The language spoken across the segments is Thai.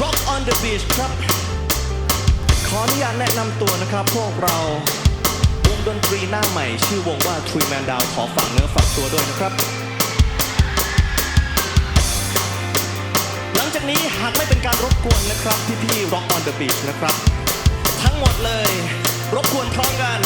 Rock on the beach ครับ ขออนุญาตแนะนำตัวนะครับ พวกเรา วงดนตรีหน้าใหม่ ชื่อวงว่า Tree Man Down ขอฝากเนื้อฝากตัวด้วยนะครับ หลังจากนี้หากไม่เป็นการรบกวนนะครับ พี่ๆ Rock on the beach นะครับ ทั้งหมดเลย รบกวนพร้อมกัน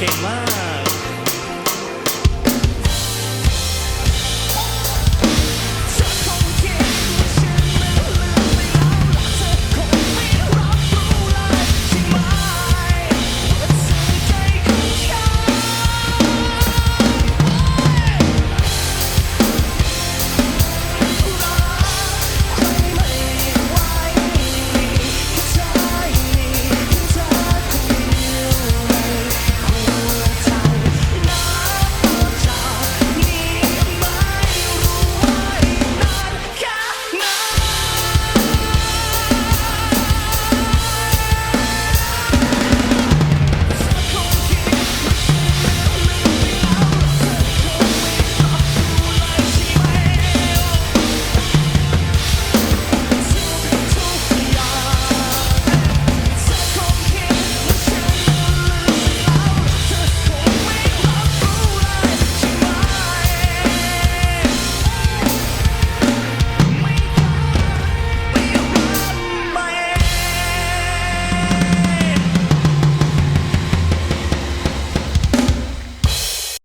เก่งมาก